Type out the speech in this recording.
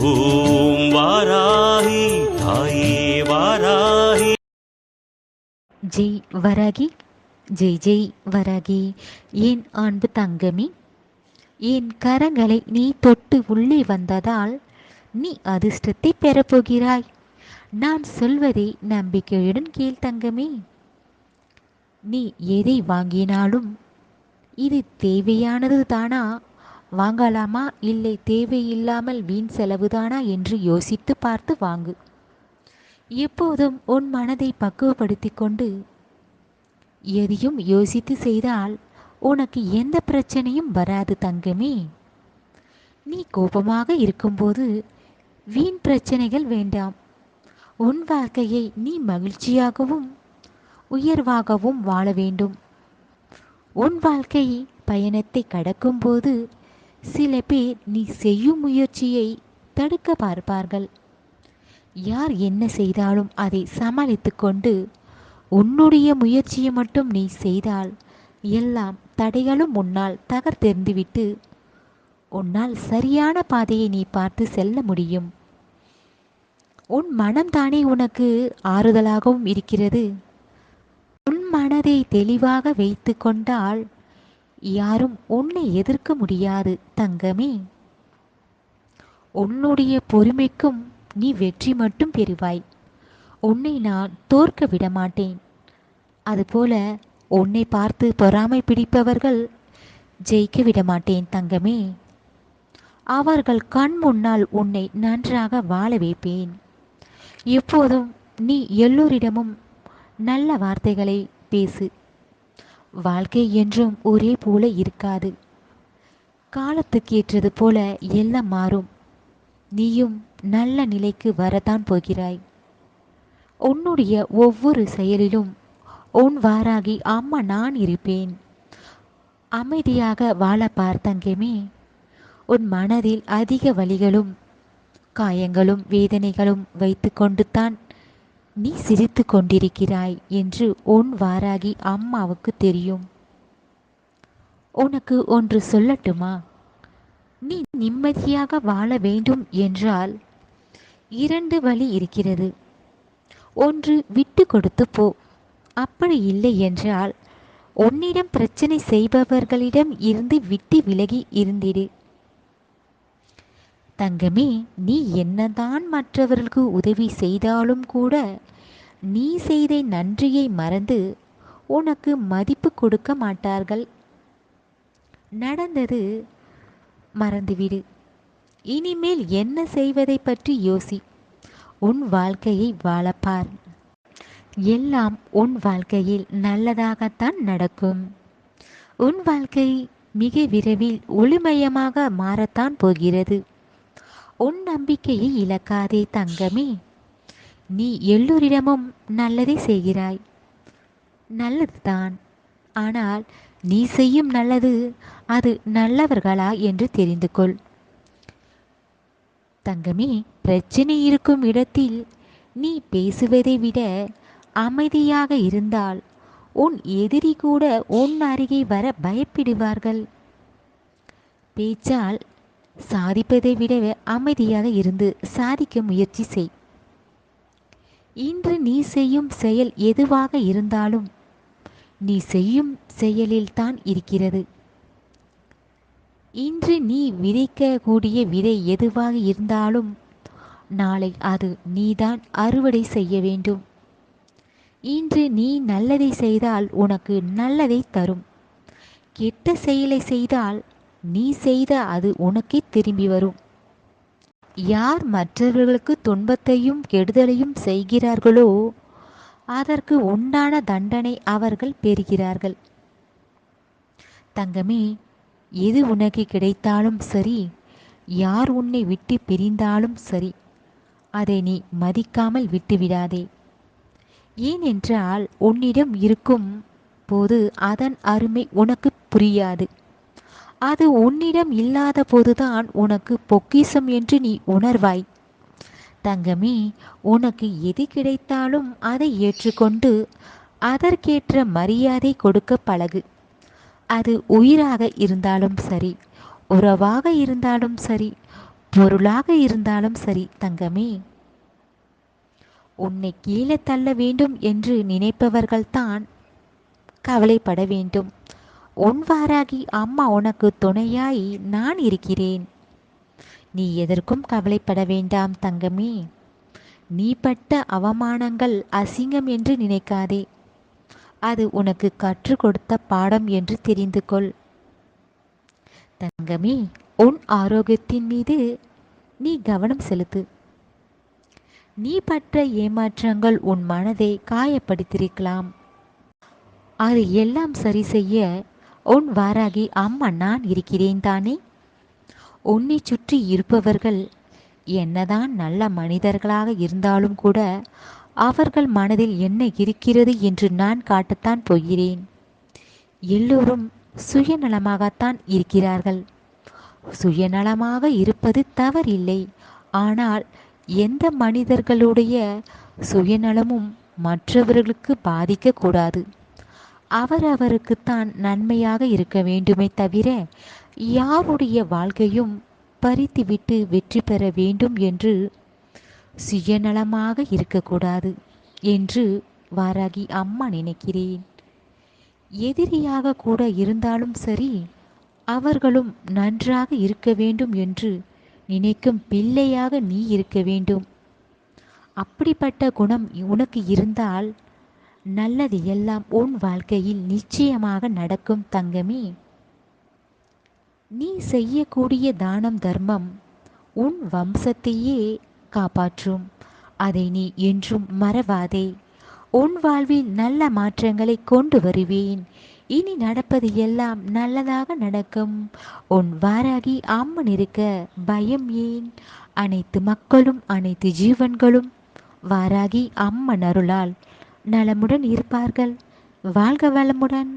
ஓம் வாராகி தாயே வாராகி. ஜெய் வராகி ஜெய் ஜெய் வராகி. என் அன்பு தங்கமி? என் கரங்களை நீ தொட்டு உள்ளே வந்ததால் நீ அதிர்ஷ்டத்தை பெறப்போகிறாய்? நான் சொல்வதை நம்பிக்கையுடன் கேள் தங்கமே. நீ எதை வாங்கினாலும் இது தேவையானது தானா வாங்கலாமா? இல்லை தேவையில்லாமல் வீண் செலவுதானா? என்று யோசித்து பார்த்து வாங்கு. எப்போதும் உன் மனதை பக்குவப்படுத்திக் கொண்டு எதையும் யோசித்து செய்தால் உனக்கு எந்த பிரச்சனையும் வராது தங்கமே. நீ கோபமாக இருக்கும்போது வீண் பிரச்சனைகள் வேண்டாம். உன் வாழ்க்கையை நீ மகிழ்ச்சியாகவும் உயர்வாகவும் வாழ வேண்டும். உன் வாழ்க்கை பயணத்தை கடக்கும்போது சில பேர் நீ செய்யும் முயற்சியை தடுக்க பார்ப்பார்கள் யார் என்ன செய்தாலும் அதை சமாளித்து கொண்டு உன்னுடைய முயற்சியை மட்டும் நீ செய்தால் எல்லாம் தடைகளும் உன்னால் தகர்த்தெறிந்துவிட்டு உன்னால் சரியான பாதையை நீ பார்த்து செல்ல முடியும். உன் மனம்தானே உனக்கு ஆறுதலாகவும் இருக்கிறது. உன் மனதை தெளிவாக வைத்து கொண்டால் யாரும் உன்னை எதிர்க்க முடியாது தங்கமே. உன்னுடைய பொறுமைக்கும் நீ வெற்றி மட்டும் பெறுவாய். உன்னை நான் தோற்க விடமாட்டேன். அதுபோல உன்னை பார்த்து பொறாமை பிடிப்பவர்கள் ஜெயிக்க விடமாட்டேன் தங்கமே. அவர்கள் கண் முன்னால் உன்னை நன்றாக வாழ வைப்பேன். எப்போதும் நீ எல்லோரிடமும் நல்ல வார்த்தைகளை பேசு. வாழ்க்கை என்றும் ஒரே போல இருக்காது. காலத்துக்கு ஏற்றது போல எல்லாம் மாறும். நீயும் நல்ல நிலைக்கு வரத்தான் போகிறாய். உன்னுடைய ஒவ்வொரு செயலிலும் உன் வாராகி அம்மா நான் இருப்பேன். அமைதியாக வாழ பார்த்தங்கமே உன் மனதில் அதிக வலிகளும் காயங்களும் வேதனைகளும் வைத்துக்கொண்டு தான் நீ சிரித்து கொண்டிருக்கிறாய் என்று உன் வாராகி அம்மாவுக்கு தெரியும். உனக்கு ஒன்று சொல்லட்டுமா? நீ நிம்மதியாக வாழ வேண்டும் என்றால் இரண்டு வழி இருக்கிறது. ஒன்று விட்டு கொடுத்து போ. அப்படி இல்லை என்றால் உன்னிடம் பிரச்சனை செய்பவர்களிடம் இருந்து விட்டு விலகி இருந்திடு. தங்கமே நீ என்னதான் மற்றவர்களுக்கு உதவி செய்தாலும் கூட நீ செய்த நன்றியை மறந்து உனக்கு மதிப்பு கொடுக்க மாட்டார்கள். நடந்தது மறந்துவிடு. இனிமேல் என்ன செய்வதை பற்றி யோசி. உன் வாழ்க்கையை வாழப்பார். எல்லாம் உன் வாழ்க்கையில் நல்லதாகத்தான் நடக்கும். உன் வாழ்க்கை மிக விரைவில் ஒளிமயமாக மாறத்தான் போகிறது. உன் நம்பிக்கையை இழக்காதே தங்கமே. நீ எல்லோரிடமும் நல்லதை செய்கிறாய். நல்லதுதான். ஆனால் நீ செய்யும் நல்லது அது நல்லவர்களா என்று தெரிந்து கொள் தங்கமே பிரச்சனை இருக்கும் இடத்தில் நீ பேசுவதை விட அமைதியாக இருந்தால் உன் எதிரி கூட உன் அருகே வர பயப்பிடுவார்கள். பேச்சால் சாதிப்பதை விட அமைதியாக இருந்து சாதிக்க முயற்சி செய். இன்று நீ செய்யும் செயல் எதுவாக இருந்தாலும் நீ செய்யும் செயலில் தான் இருக்கிறது. இன்று நீ விதைக்கக்கூடிய விதை எதுவாக இருந்தாலும் நாளை அது நீதான் அறுவடை செய்ய வேண்டும். இன்று நீ நல்லதை செய்தால் உனக்கு நல்லதை தரும். கெட்ட செயலை செய்தால் நீ செய்த அது உனக்கே திரும்பி வரும். யார் மற்றவர்களுக்கு துன்பத்தையும் கெடுதலையும் செய்கிறார்களோ அதற்கு உண்டான தண்டனை அவர்கள் பெறுகிறார்கள். தங்கமே எது உனக்கு கிடைத்தாலும் சரி யார் உன்னை விட்டு பிரிந்தாலும் சரி அதை நீ மதிக்காமல் விட்டுவிடாதே. ஏனென்றால் உன்னிடம் இருக்கும் போது அதன் அருமை உனக்கு புரியாது. அது உன்னிடம் இல்லாத போதுதான் உனக்கு பொக்கிஷம் என்று நீ உணர்வாய். தங்கமே உனக்கு எது கிடைத்தாலும் அதை ஏற்றுக்கொண்டு அதற்கேற்ற மரியாதை கொடுக்க பழகு. அது உயிராக இருந்தாலும் சரி உறவாக இருந்தாலும் சரி பொருளாக இருந்தாலும் சரி தங்கமே. உன்னை கீழே தள்ள வேண்டும் என்று நினைப்பவர்கள்தான் கவலைப்பட வேண்டும். உன் வாராகி அம்மா உனக்கு துணையாய் நான் இருக்கிறேன். நீ எதற்கும் கவலைப்பட வேண்டாம் தங்கமே. நீ பட்ட அவமானங்கள் அசிங்கம் என்று நினைக்காதே. அது உனக்கு கற்றுக் கொடுத்த பாடம் என்று தெரிந்து கொள். தங்கமே உன் ஆரோக்கியத்தின் மீது நீ கவனம் செலுத்து. நீ பற்ற ஏமாற்றங்கள் உன் மனதை காயப்படுத்தியிருக்கலாம். அது எல்லாம் சரி செய்ய உன் வாராகி அம்மா நான் இருக்கிறேன் தானே? உன்னை சுற்றி இருப்பவர்கள் என்னதான் நல்ல மனிதர்களாக இருந்தாலும் கூட அவர்கள் மனதில் என்ன இருக்கிறது என்று நான் காட்டத்தான் போகிறேன். எல்லோரும் சுயநலமாகத்தான் இருக்கிறார்கள். சுயநலமாக இருப்பது தவறில்லை. ஆனால் எந்த மனிதர்களுடைய சுயநலமும் மற்றவர்களுக்கு பாதிக்கக்கூடாது. அவரவருக்குத்தான் நன்மையாக இருக்க வேண்டுமே தவிர யாருடைய வாழ்க்கையும் பறித்துவிட்டு வெற்றி பெற வேண்டும் என்று சுயநலமாக இருக்கக்கூடாது என்று வாராகி அம்மா நினைக்கிறேன். எதிரியாக கூட இருந்தாலும் சரி அவர்களும் நன்றாக இருக்க வேண்டும் என்று நினைக்கும் பிள்ளையாக நீ இருக்க வேண்டும். அப்படிப்பட்ட குணம் உனக்கு இருந்தால் நல்லது எல்லாம் உன் வாழ்க்கையில் நிச்சயமாக நடக்கும் தங்கமே. நீ செய்யக்கூடிய தானம் தர்மம் உன் வம்சத்தையே காப்பாற்றும். அதை நீ என்றும் மறவாதே. உன் வாழ்வில் நல்ல மாற்றங்களை கொண்டு வருவேன். இனி நடப்பது எல்லாம் நல்லதாக நடக்கும். உன் வாராகி அம்மன் இருக்க பயம் ஏன்? அனைத்து மக்களும் அனைத்து ஜீவன்களும் வாராகி அம்மன் அருளால் நலமுடன் இருப்பார்கள். வாழ்க வளமுடன்.